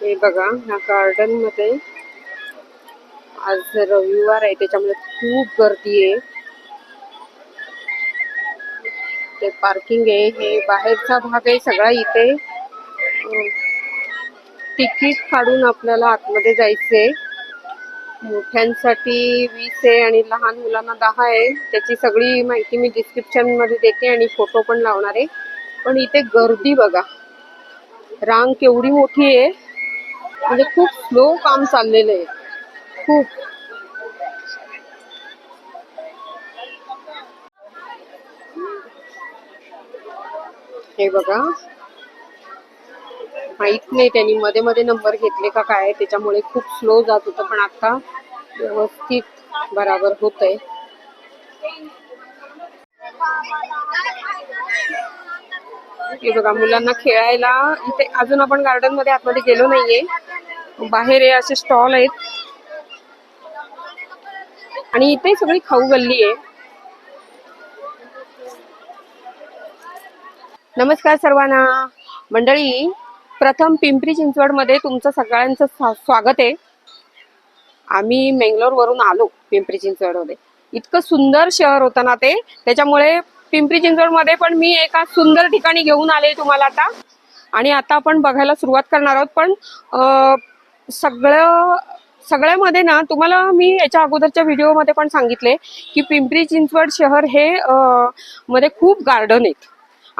हे बघा ह्या गार्डनमध्ये आज रविवार आहे त्याच्यामुळे खूप गर्दी आहे. इथे पार्किंग आहे हे बाहेरचा भाग आहे सगळा इथे. तिकीट काढून आपल्याला आतमध्ये जायचंय. मोठ्यांसाठी वीस आहे आणि लहान मुलांना दहा आहे. त्याची सगळी माहिती मी डिस्क्रिप्शनमध्ये देते आणि फोटो पण लावणार आहे. पण इथे गर्दी बघा. रांग केवढी मोठी आहे. म्हणजे खूप स्लो काम चाललेलं आहे. खूप. हे बघा. माहीत नाही त्यांनी मध्ये मध्ये नंबर घेतले का काय त्याच्यामुळे खूप स्लो जात होतं पण आता व्यवस्थित बराबर होत आहे हे बघा मुलांना खेळायला इथे अजून आपण गार्डनमध्ये आतमध्ये गेलो नाहीये. बाहेर हे असे स्टॉल आहेत. आणि इथे सगळी खाऊ गल्ली आहे. नमस्कार सर्वांना. मंडळी प्रथम पिंपरी चिंचवडमध्ये तुमचं सगळ्यांचं स्वा- स्वागत आहे. आम्ही मेंगलोरवरून आलो पिंपरी चिंचवडमध्ये. इतकं सुंदर शहर होतं ना ते. त्याच्यामुळे पिंपरी चिंचवडमध्ये पण मी एका सुंदर ठिकाणी घेऊन आले तुम्हाला आता. आणि आता आपण बघायला सुरुवात करणार आहोत. पण सगळं सगळ्यामध्ये ना तुम्हाला मी याच्या अगोदरच्या व्हिडिओमध्ये पण सांगितले की पिंपरी चिंचवड शहर हे मध्ये खूप गार्डन आहेत.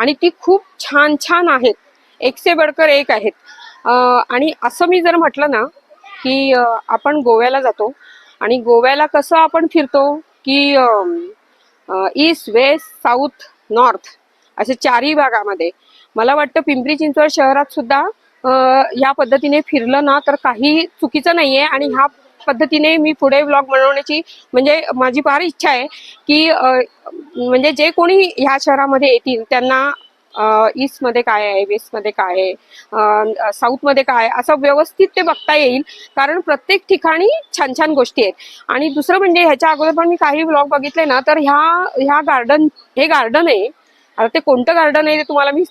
आणि ती खूप छान छान आहेत. एक से बडकर एक आहेत. आणि असं मी जर म्हटलं ना की आपण गोव्याला जातो आणि गोव्याला कसं आपण फिरतो की ईस्ट वेस्ट साऊथ नॉर्थ असे चारही भागामध्ये. मला वाटतं पिंपरी चिंचवड शहरात सुद्धा या पद्धतीने फिरलं ना तर काही चुकीचं नाहीये आणि ह्या पद्धतीने मी पुढे ब्लॉग बनवण्याची म्हणजे माझी फार इच्छा आहे की म्हणजे जे कोणी ह्या शहरामध्ये येतील त्यांना ईस्टमध्ये काय आहे वेस्टमध्ये काय आहे साऊथमध्ये काय आहे, असं व्यवस्थित ते बघता येईल. कारण प्रत्येक ठिकाणी छान छान गोष्टी आहेत. आणि दुसरं म्हणजे ह्याच्या अगोदर पण मी काही ब्लॉग बघितले ना तर ह्या ह्या गार्डन हे गार्डन आहे. आता ते कोणतं गार्डन आहे ते तुम्हाला मी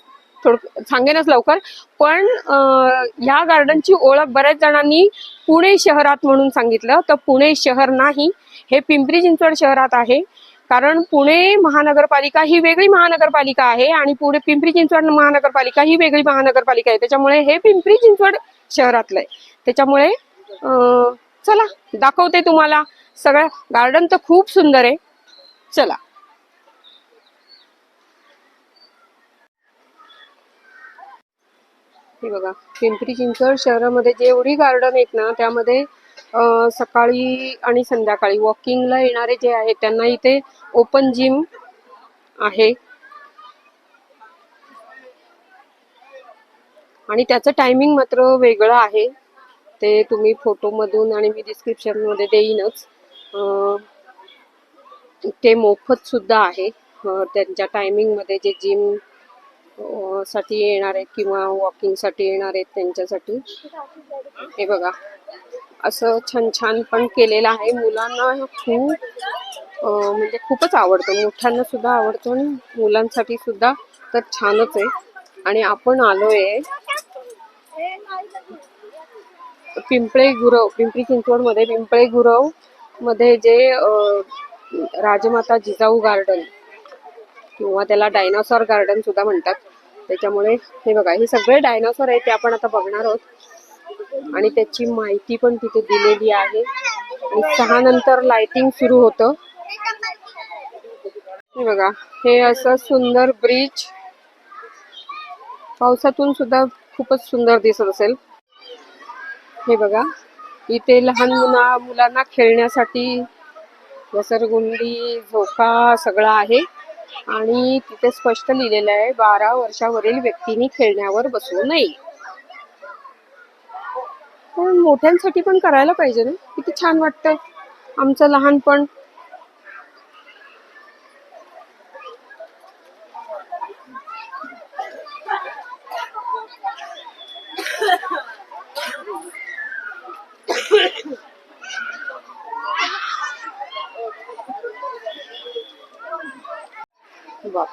थोडं सांगेनच लवकर. पण ह्या गार्डनची ओळख बऱ्याच जणांनी पुणे शहरात म्हणून सांगितलं. तर पुणे शहर नाही हे पिंपरी चिंचवड शहरात आहे. कारण पुणे महानगरपालिका ही वेगळी महानगरपालिका आहे आणि पुणे पिंपरी चिंचवड महानगरपालिका ही वेगळी महानगरपालिका आहे. त्याच्यामुळे हे पिंपरी चिंचवड शहरातलं आहे. त्याच्यामुळे चला दाखवते तुम्हाला सगळं. गार्डन तर खूप सुंदर आहे. चला. हे बघा पिंपरी चिंचवड शहरामध्ये जेवढी गार्डन आहेत ना त्यामध्ये सकाळी आणि संध्याकाळी वॉकिंगला येणारे जे आहेत त्यांना इथे ओपन जिम आहे. आणि त्याचं टायमिंग मात्र वेगळं आहे. ते तुम्ही फोटोमधून आणि मी डिस्क्रिप्शनमध्ये देईनच. ते मोफत सुद्धा आहे. त्यांच्या टायमिंगमध्ये जे जिम साठी येणार आहेत किंवा वॉकिंगसाठी येणार आहेत त्यांच्यासाठी. हे बघा. असं छान छान पण केलेलं आहे. मुलांना खूप म्हणजे खूपच आवडतं. मोठ्यांना सुद्धा आवडतं आणि मुलांसाठी सुद्धा तर छानच आहे. आणि आपण आलोय पिंपळे गुरव पिंपरी चिंचवडमध्ये पिंपळे गुरवमध्ये जे राजमाता जिजाऊ गार्डन किंवा त्याला डायनासॉर गार्डन सुद्धा म्हणतात. त्याच्यामुळे हे बघा हे सगळे डायनासॉर आहेत ते आपण आता बघणार आहोत. आणि त्याची माहिती पण तिथे दिलेली आहे. आणि सहा नंतर लाइटिंग सुरू होतं. हे बघा हे असं सुंदर ब्रिज पावसातून सुद्धा खूपच सुंदर दिसत असेल. हे बघा इथे लहान मुला मुलांना खेळण्यासाठी घसरगुंडी झोका सगळं आहे. आणि तिथे स्पष्ट लिहिलेलं आहे बारा वर्षावरील व्यक्तींनी खेळण्यावर बसू नये. पण मोठ्यांसाठी पण करायला पाहिजे ना? किती छान वाटतंय आमचं लहानपण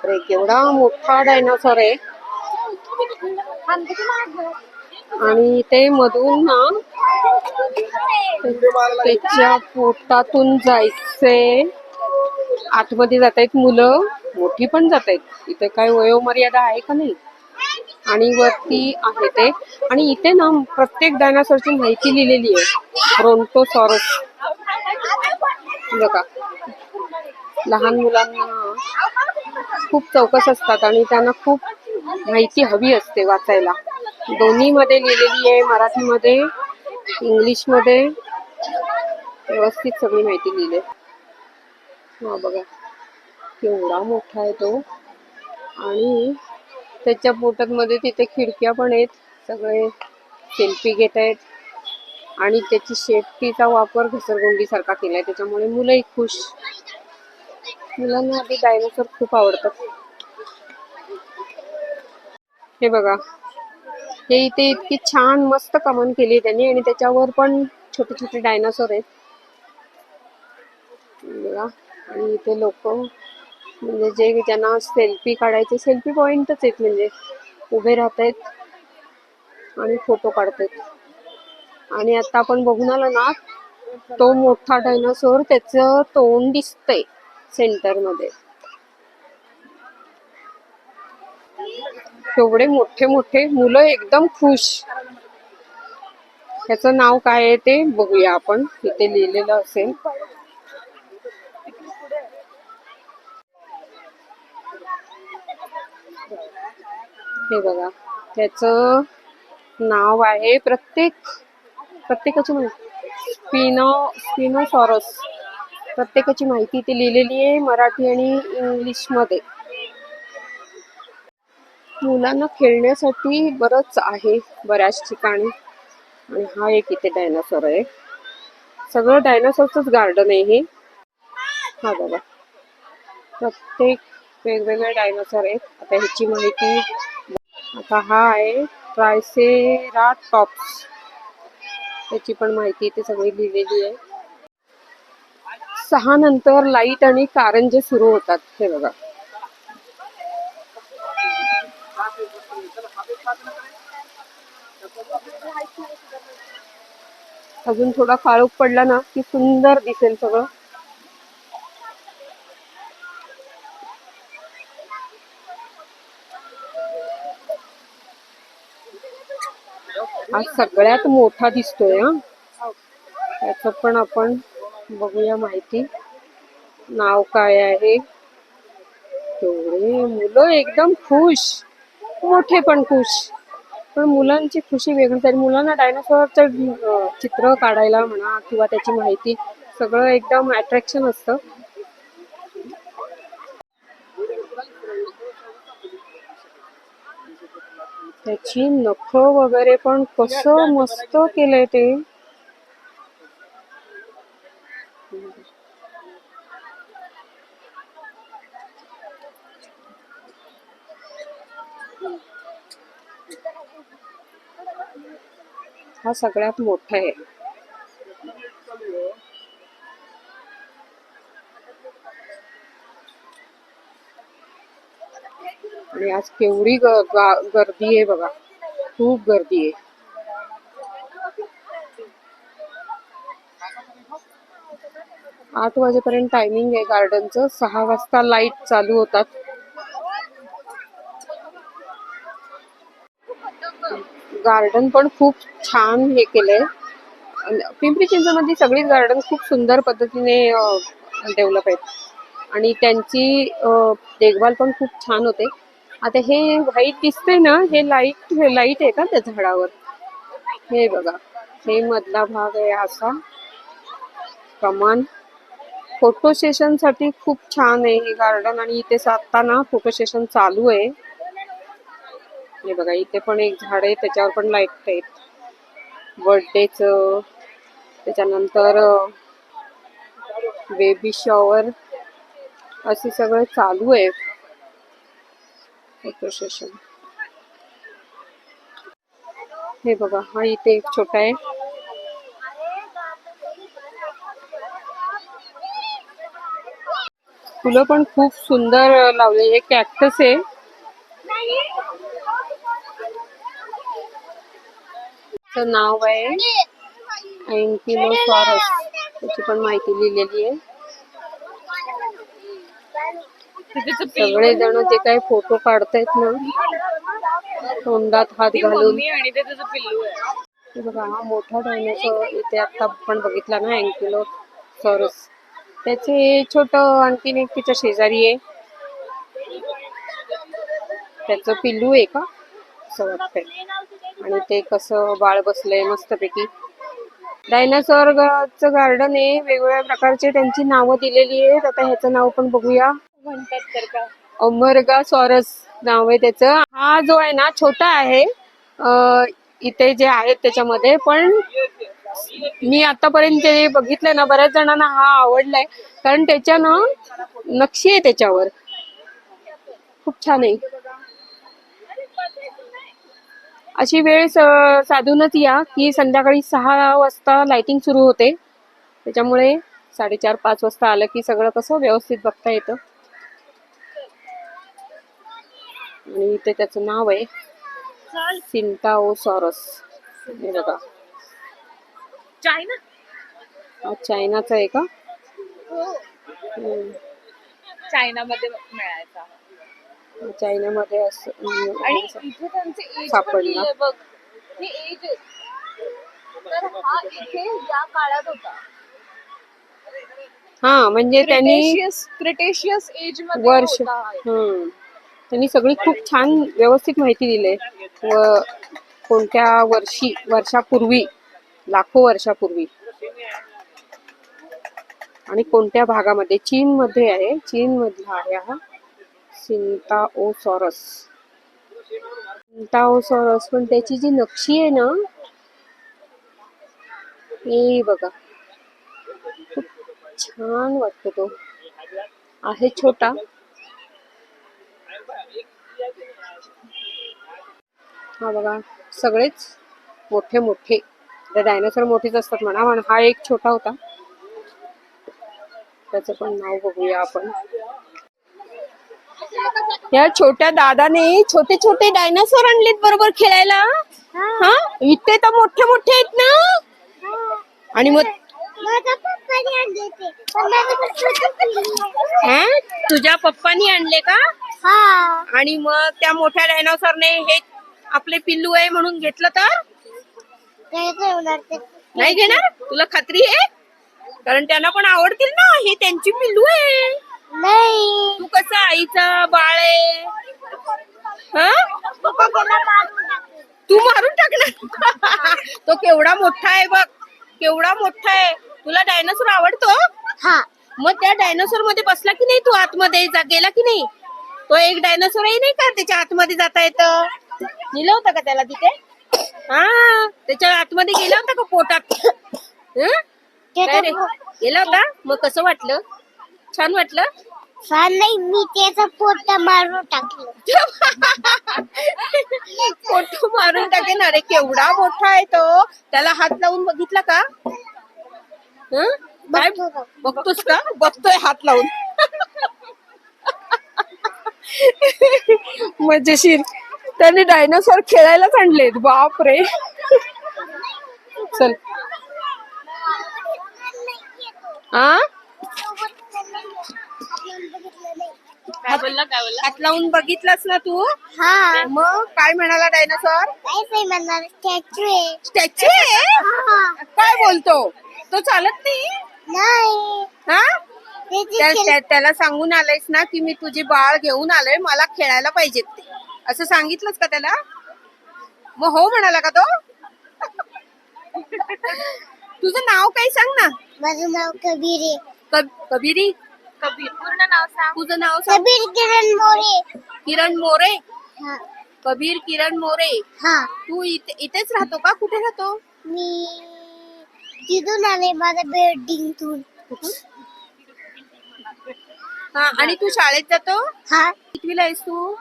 बापरे केवढा मोठा डायनासॉर आहे. आणि ते मधून ना त्याच्या पोटातून जायचे. आतमध्ये जात आहेत मुलं मोठी पण जात आहेत इथे काय वयोमर्यादा आहे का नाही? आणि वरती आहे ते. आणि इथे ना प्रत्येक डायनासॉरची माहिती लिहिलेली आहे. ब्रोंटोसॉरस बघा. लहान मुलांना खूप चौकस असतात आणि त्यांना खूप माहिती हवी असते वाचायला. दोन्हीमध्ये लिहिलेली आहे मराठीमध्ये इंग्लिशमध्ये. व्यवस्थित सगळी माहिती लिहिली. हा बघा. केवढा मोठा आहे तो. आणि त्याच्या पोटांमध्ये तिथे खिडक्या पण आहेत. सगळे सेल्फी घेत आहेत. आणि त्याची सेफ्टीचा वापर घसरगुंडीसारखा केला आहे त्याच्यामुळे मुलंही खुश. मुलांना आधी डायनोसॉर खूप आवडतात. हे बघा. हे इथे इतकी छान मस्त कमन केली त्यांनी आणि त्याच्यावर पण छोटे छोटे डायनासोर आहेत. बघा. आणि इथे लोक म्हणजे जे ज्यांना सेल्फी काढायचे सेल्फी पॉइंटच आहेत म्हणजे. उभे राहत आहेत आणि फोटो काढतायत. आणि आता आपण बघून आलो ना तो मोठा डायनासोर त्याचं तोंड दिसतंय. सेंटरमध्ये. एवढे मोठे मोठे मुलं एकदम खुश. त्याचं नाव काय आहे ते बघूया आपण. तिथे लिहिलेलं असेल. हे बघा. त्याचं नाव आहे प्रत्येक प्रत्येकाची म्हणजे स्पिनो स्पिनोसॉरस. प्रत्येकाची माहिती इथे लिहिलेली आहे मराठी आणि इंग्लिशमध्ये. मुलांना खेळण्यासाठी बरंच आहे बऱ्याच ठिकाणी. आणि हा एक इथे डायनासोर आहे. सगळं डायनासोरचंच गार्डन आहे हे. हा बघा. प्रत्येक वेगवेगळे डायनासोर आहेत. आता ह्याची माहिती आता हा आहे ट्रायसेरा टॉप्स त्याची पण माहिती इथे सगळी लिहिलेली आहे. सहा नंतर लाइट आणि कारंजे सुरू होतात. हे बघा. अजून थोडा काळोख पडला ना की सुंदर दिसेल सगळं. हा सगळ्यात मोठा दिसतोय हा. त्याच पण आपण बघूया माहिती. नाव काय आहे? तेवढे मुलं एकदम खुश. मोठे पण खुश. पण मुलांची खुशी वेगळी तरी मुलांना डायनासॉरचं चित्र काढायला म्हणा किंवा त्याची माहिती सगळं एकदम अट्रॅक्शन असतं. त्याची नख वगैरे पण कसं मस्त केलंय ते. हा सगळ्यात मोठा आहे. आणि आज केवढी गर्दी आहे बघा. खूप गर्दी आहे. आठ वाजेपर्यंत टायमिंग आहे गार्डनचं सहा वाजता लाइट चालू होतात. गार्डन पण खूप छान हे केलंय. पिंपरी चिंचवडमधली सगळीच गार्डन खूप सुंदर पद्धतीने डेव्हलप आहेत. आणि त्यांची देखभाल पण खूप छान होते. आता हे व्हाईट दिसतंय ना हे लाइट लाइट आहे का त्या झाडावर? हे बघा हे मधला भाग आहे असा. कमान फोटो सेशनसाठी खूप छान आहे हे गार्डन आणि इथे साधताना फोटो सेशन चालू आहे. हे बघा इथे पण एक झाड आहे त्याच्यावर पण लाइट आहेत बर्थडेच त्याच्यानंतर बेबी शॉवर असे सगळं चालू आहे. प्रोसेशन हे बघा हा इथे एक छोटा आहे. फुलं पण खूप सुंदर लावले हे कॅक्टस आहे. त्याचं नाव आहे. अँकिलोसॉरस त्याची पण माहिती लिहिलेली आहे. सगळे जण जे काही फोटो काढतायत ना तोंडात हात घालून. हे बघा हा मोठा डायनोसॉर इथे आता आपण बघितला ना अँकिलोसॉरस त्याचे छोट आणखीन एक तिच्या शेजारी आहे. त्याचं पिल्लू आहे का? असं वाटतंय. आणि ते कसं बाळ बसलंय मस्तपैकी. डायनासॉरचं गार्डन आहे वेगवेगळ्या प्रकारचे त्यांची नावं दिलेली आहेत. आता ह्याचं नाव पण बघूया. अमरगा सॉरस नाव आहे त्याचं. हा जो आहे ना छोटा आहे. इथे जे आहेत त्याच्यामध्ये. पण मी आतापर्यंत जे बघितलंय ना बऱ्याच जणांना हा आवडलाय. कारण त्याच्या ना नक्षी आहे त्याच्यावर. खूप छान आहे. अशी वेळ साधूनच या की संध्याकाळी सहा वाजता लाइटिंग सुरू होते. त्याच्यामुळे साडेचार पाच वाजता आलं की सगळं कसं व्यवस्थित बघता येतं. आणि इथे त्याचं नाव आहे सिंटाओसॉरस हे बघा. चायना? हा चायनाचा आहे का? हम्म. चायनामध्ये मिळायचा. चायनामध्ये असं आणि. इथे त्यांचे सापडला. बघ. हे एज आहे. तर हा इथे या काळात होता. हा म्हणजे त्यांनी क्रिटेशियस क्रिटेशियस एजमध्ये वर्ष होता हा. हम्म. त्यांनी सगळी खूप छान व्यवस्थित माहिती दिली व कोणत्या वर्षी वर्षापूर्वी लाखो वर्षापूर्वी. आणि कोणत्या भागामध्ये? चीन मध्ये आहे. चीन मधला आहे हा. सिंताओसॉरस सिंताओसॉरस पण त्याची जी नक्षी आहे ना हे बघा. खूप छान वाटतो तो. आहे छोटा. हा बघा सगळेच मोठे मोठे. डायनासोर मोठेच असतात म्हणा पण हा एक छोटा होता. त्याचं पण नाव बघूया आपण. या छोट्या दादाने छोटे छोटे डायनासोर आणलेत बरोबर खेळायला. हा? इथे तर मोठे मोठे आहेत ना? आणि मग तुझ्या पप्पानी आणले का? आणि मग त्या मोठ्या डायनासोरने हे आपले पिल्लू आहे म्हणून घेतलं तर? नाही घेणार? तुला खात्री आहे? कारण त्यांना पण आवडतील ना? हे त्यांची पिल्लू आहे. तू कसं आईचा बाळ? आहे हा? तू मारून टाकणार तो केवढा मोठा आहे बघ. केवढा मोठा आहे. तुला डायनासोर आवडतो? मग त्या डायनासोरमध्ये बसला की नाही तू आतमध्ये? जा- गेला की नाही? तो एक डायनासोर आहे नाही का? त्याच्या आतमध्ये जाता येतं. नेलं होतं का त्याला तिथे? हा. त्याच्या आतमध्ये गेला होता का पोटात? हं? काय रे? गेला होता? मग कसं वाटलं? छान वाटलं नाही मी त्याचा पोटा मारून टाकलं फोटो मारून टाकेन अरे केवढा मोठा आहे तो त्याला हात लावून बघितला का हं? काय? बघतोस का बघतोय हात लावून मजेशीर त्याने डायनासोर खेळायलाच आणलेत बाप रे चल आ काय बोलला काय बोलला? हात लावून बघितलास ना तू? हा. मग काय म्हणाला डायनासोर? काय नाही म्हणणार? स्टॅच्यू आहे. स्टॅच्यू आहे? काय बोलतो? तो चालत नाही? नाही. हा? त्याची त्या- खेळ- त्या- त्याला सांगून आलायस ना की मी तुझी बाळ घेऊन आलोय मला खेळायला पाहिजेत ते. असं सांगितलंस का त्याला? मग हो म्हणाला का तो? तुझं नाव काय सांग ना. माझं नाव कबीर आहे. कबिरी? कबीर. पूर्ण नाव सांग. तुझं नाव सांग. कबीर किरण मोरे. किरण मोरे? हा. कबीर किरण मोरे. हा. तू इथे इथेच राहतो का? कुठे राहतो? मी तिथून आले माझ्या बिल्डिंगतून. हा? आणि तू शाळेत जातो? हा. कितवीला आहेस तू?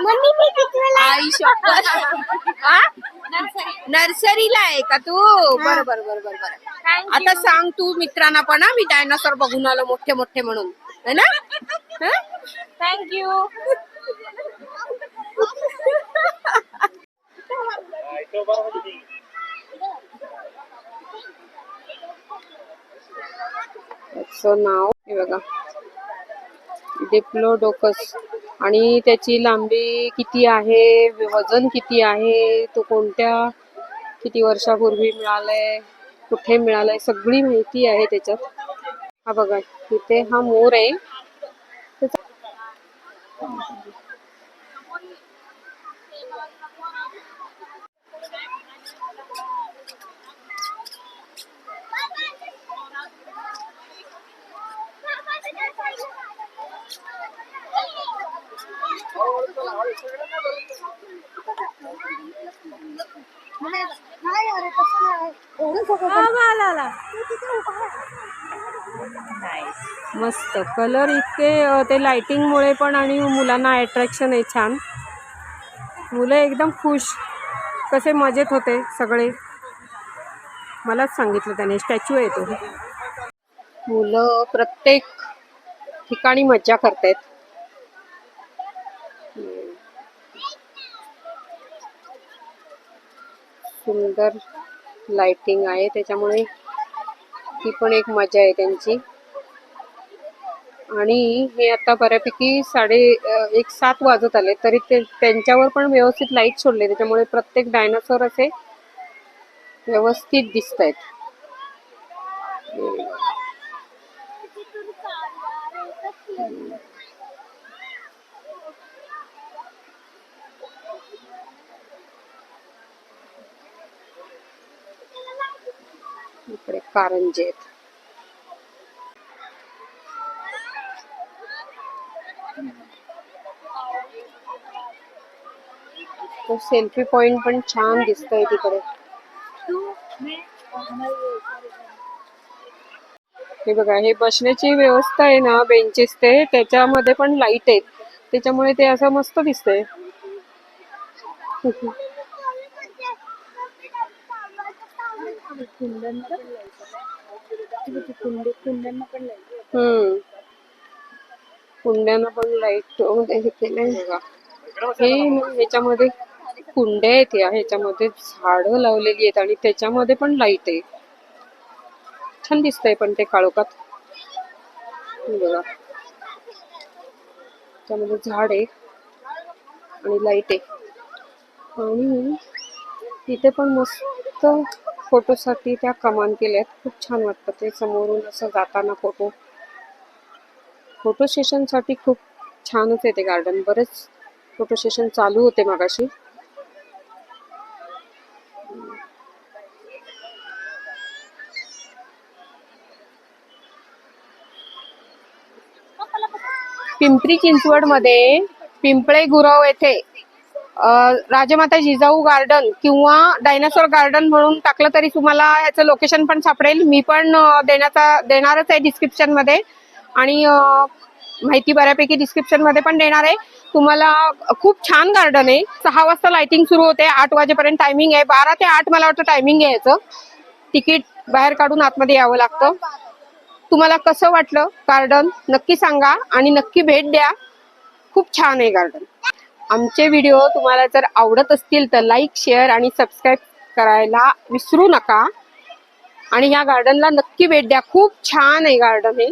मम्मी मी कितवीला आई शपथ हा? नर्सरीला आहे का तू? बरं बरं बरं बरं बरं. आता सांग तू मित्रांना पण मी डायनासोर बघून आलो मोठे मोठे म्हणून. है ना? थँक्यू नाव हे बघा. डिप्लोडोकस आणि त्याची लांबी किती आहे? वजन किती आहे? तो कोणत्या किती वर्षापूर्वी मिळालंय? कुठे मिळालंय सगळी माहिती आहे त्याच्यात. हा हा मोर त्याचा- मस्त. कलर इतके ते लाइटिंगमुळे पण आणि मुलांना अट्रॅक्शन आहे छान. मुलं एकदम खुश. कसे मजेत होते सगळे. मलाच सांगितलं त्याने. स्टॅच्यू आहे तो. मुलं प्रत्येक ठिकाणी मज्जा करतायत. सुंदर लाइटिंग आहे. त्याच्यामुळे ती पण एक मजा आहे त्यांची. आणि हे आता बऱ्यापैकी साडे एक सात वाजत आले तरी ते त्यांच्यावर पण व्यवस्थित लाइट सोडले. त्याच्यामुळे प्रत्येक डायनासोर असे व्यवस्थित दिसत आहेत कारंजे आहेत. तो सेल्फी पॉइंट पण छान दिसतोय तिकडे. हे बघा हे बसण्याची व्यवस्था आहे ना बेंचेस ते त्याच्यामध्ये पण लाइट आहेत. त्याच्यामुळे ते असं मस्त दिसतंय. हम्म. कुंड्यांना पण लाइट हे केलंय बघा. हे ह्याच्यामध्ये कुंड्या आहेत या. ह्याच्यामध्ये झाडं लावलेली आहेत आणि त्याच्यामध्ये पण लाइट आहे. छान दिसतंय पण ते काळोखात. बघा. त्यामध्ये झाड आहे आणि लाइट आहे. आणि तिथे पण मस्त फोटोसाठी त्या कमान केल्या आहेत खूप छान वाटतं ते समोरून असं जाताना फोटो. फोटो सेशनसाठी खूप छानच आहे ते गार्डन. बरेच फोटो सेशन चालू होते मागाशी. पिंपरी चिंचवडमध्ये पिंपळे गुरव येथे राजमाता जिजाऊ गार्डन किंवा डायनासोर गार्डन म्हणून टाकलं तरी तुम्हाला ह्याचं लोकेशन पण सापडेल. मी पण देण्याचा देणारच आहे डिस्क्रिप्शनमध्ये. आणि माहिती बऱ्यापैकी डिस्क्रिप्शनमध्ये पण देणार आहे. तुम्हाला खूप छान गार्डन आहे. सहा वाजता लाइटिंग सुरू होते. आठ वाजेपर्यंत टायमिंग आहे. बारा ते आठ मला वाटतं टायमिंग आहे याचं. तिकीट बाहेर काढून आतमध्ये यावं लागतं. तुम्हाला कसं वाटलं गार्डन नक्की सांगा आणि नक्की भेट द्या. खूप छान आहे गार्डन आमचे व्हिडिओ तुम्हाला जर आवडत असतील तर लाईक शेअर आणि सबस्क्राईब करायला विसरू नका. आणि या गार्डनला नक्की भेट द्या. खूप छान आहे गार्डन हे.